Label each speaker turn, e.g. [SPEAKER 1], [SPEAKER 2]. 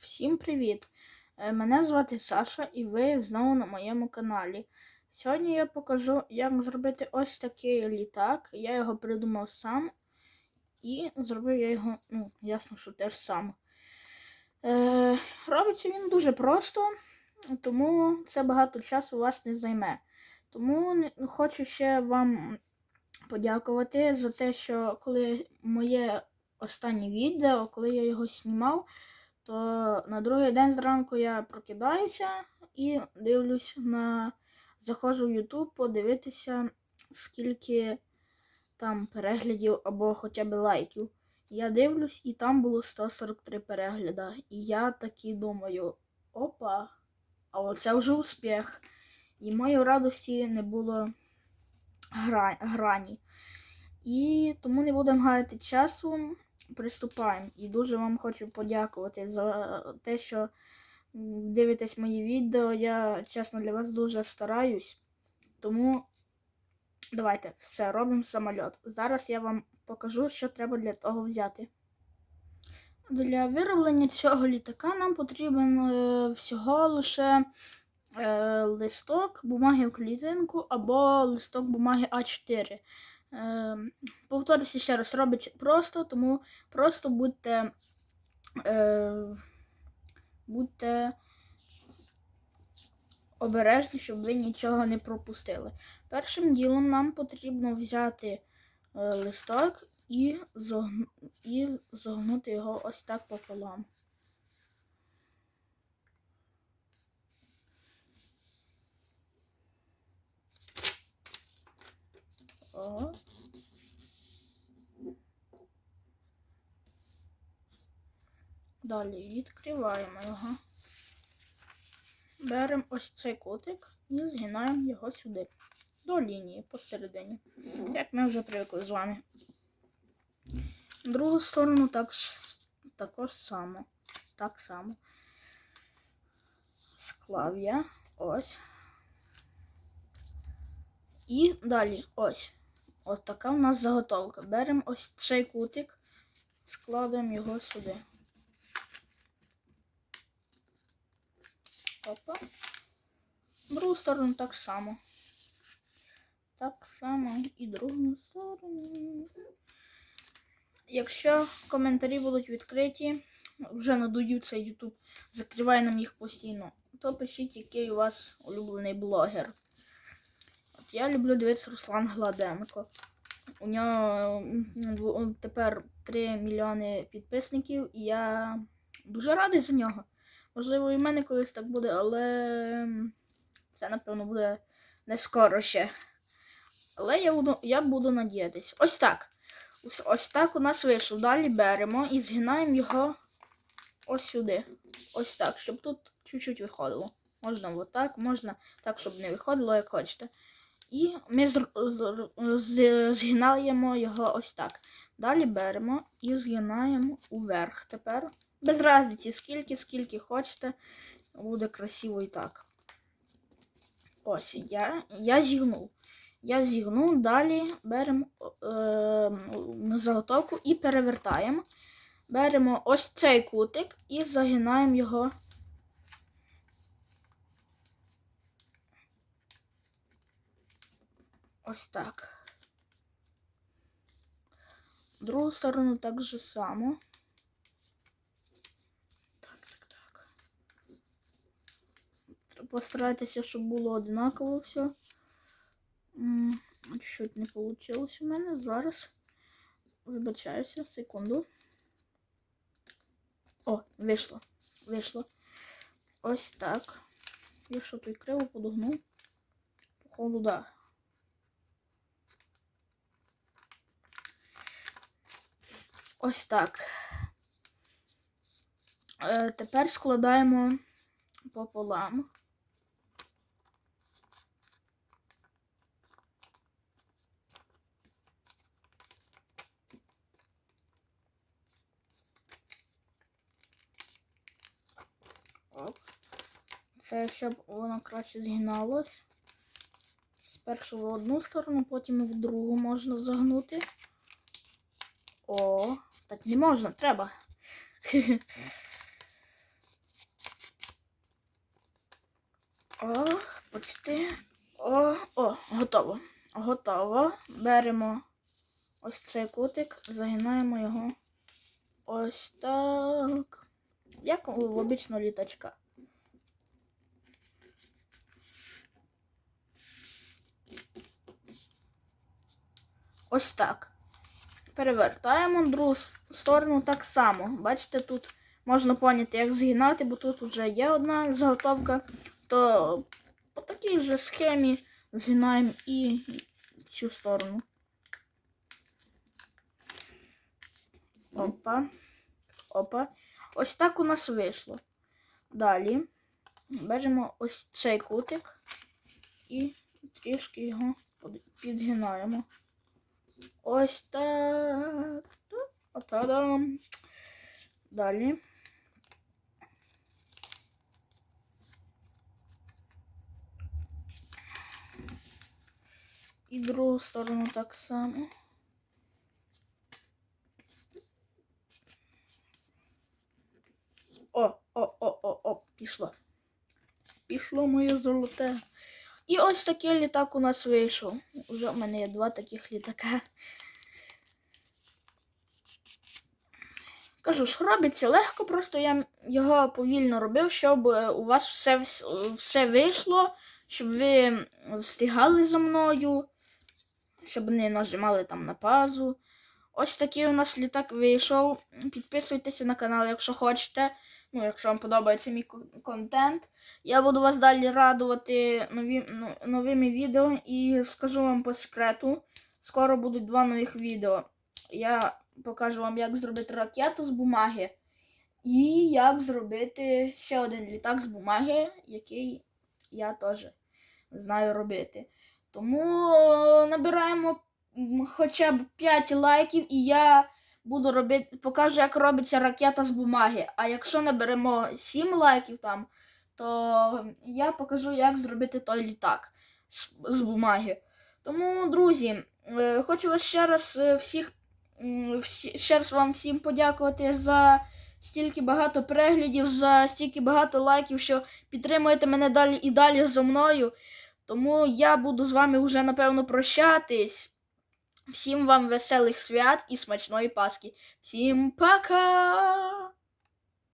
[SPEAKER 1] Всім привіт! Е, Мене звати Саша і ви знову на моєму каналі. Сьогодні я покажу, як зробити ось такий літак. Я його придумав сам і зробив я його, ну, ясно, що теж сам. Е, робиться він дуже просто, тому це багато часу у вас не займе. Тому хочу ще вам подякувати за те, що коли моє останнє відео, коли я його знімав, то на другий день зранку я прокидаюся і дивлюсь на. Заходжу в YouTube подивитися, скільки там переглядів або хоча б лайків. Я дивлюсь, і там було 143 перегляда. І я таки думаю: опа, а оце вже успіх. І моєї радості не було гра... грані. І тому не будемо гаяти часу. Приступаємо. І дуже вам хочу подякувати за те, що дивитесь мої відео. Я чесно для вас дуже стараюсь. Тому давайте все робимо самольот. Зараз я вам покажу, що треба для того взяти. Для вироблення цього літака нам потрібен е, всього лише е, листок бумаги в клітинку або листок бумаги А4. Е, повторюся ще раз, робиться просто, тому просто будьте, е, будьте обережні, щоб ви нічого не пропустили. Першим ділом нам потрібно взяти е, листок і, зогну, і зогнути його ось так пополам. О. Далі відкриваємо його. Беремо ось цей кутик і згинаємо його сюди, до лінії посередині. Як ми вже привикли з вами. Другу сторону так, також само. Так само. Склав я. Ось. І далі ось. Ось така в нас заготовка. Беремо ось цей кутик, складаємо його сюди. Опа. Другу сторону так само. Так само і другу сторону. Якщо коментарі будуть відкриті, вже надую YouTube, закриває нам їх постійно, то пишіть, який у вас улюблений блогер. Я люблю дивитися Руслан Гладенко. У нього тепер 3 мільйони підписників, і я дуже радий за нього. Можливо, і в мене колись так буде, але це, напевно, буде не скоро ще. Але я буду, я буду надіятись. Ось так. Ось так у нас вийшло. Далі беремо і згинаємо його ось сюди. Ось так, щоб тут чуть-чуть виходило. Можна отак, можна так, щоб не виходило, як хочете. І ми згинаємо його ось так. Далі беремо і згинаємо уверх. Тепер без різниці, скільки, скільки хочете, буде красиво і так. Ось я, я зігнув. Я зігнув, далі беремо е, заготовку і перевертаємо. Беремо ось цей кутик і загинаємо його. Ось так. Другу сторону так же само. Так, так, так. Постарайтеся, щоб було однаково все. М, Чуть не вийшло у мене. Зараз. Вибачаюся, секунду. О, вийшло. Вийшло. Ось так. Я що тут криво подогнув. Походу, да. Ось так. Е, тепер складаємо пополам. Оп. Це щоб воно краще згиналось. Спершу в одну сторону, потім в другу можна загнути. О, так не можна, треба. О, почти. О, о, готово. Готово. Беремо ось цей кутик, загинаємо його ось так. Як у обічного літачка. Ось так. Перевертаємо другу сторону так само. Бачите, тут можна поняти, як згинати, бо тут вже є одна заготовка. То по такій же схемі згинаємо і цю сторону. Опа. Опа. Ось так у нас вийшло. Далі беремо ось цей кутик і трішки його підгинаємо. Ось так. Та-дам. Далі. І другу сторону так само. О, о, о, о, о, пішло. Пішло моє золоте. І ось такий літак у нас вийшов. Уже в мене є два таких літака. Кажу ж, робиться легко, просто я його повільно робив, щоб у вас все, все вийшло, щоб ви встигали за мною, щоб не нажимали там на пазу. Ось такий у нас літак вийшов. Підписуйтеся на канал, якщо хочете. Ну, якщо вам подобається мій контент. Я буду вас далі радувати нові, ну, новими відео і скажу вам по секрету. Скоро будуть два нових відео. Я покажу вам, як зробити ракету з бумаги. І як зробити ще один літак з бумаги, який я теж знаю робити. Тому набираємо хоча б 5 лайків, і я буду робити, покажу, як робиться ракета з бумаги. А якщо наберемо 7 лайків там, то я покажу, як зробити той літак з, з бумаги. Тому, друзі, е, хочу вас ще раз е, всіх всі, ще раз вам всім подякувати за стільки багато переглядів, за стільки багато лайків, що підтримуєте мене далі і далі зо мною. Тому я буду з вами вже напевно прощатись. Всім вам веселих свят і смачної Пасхи. Всім пока!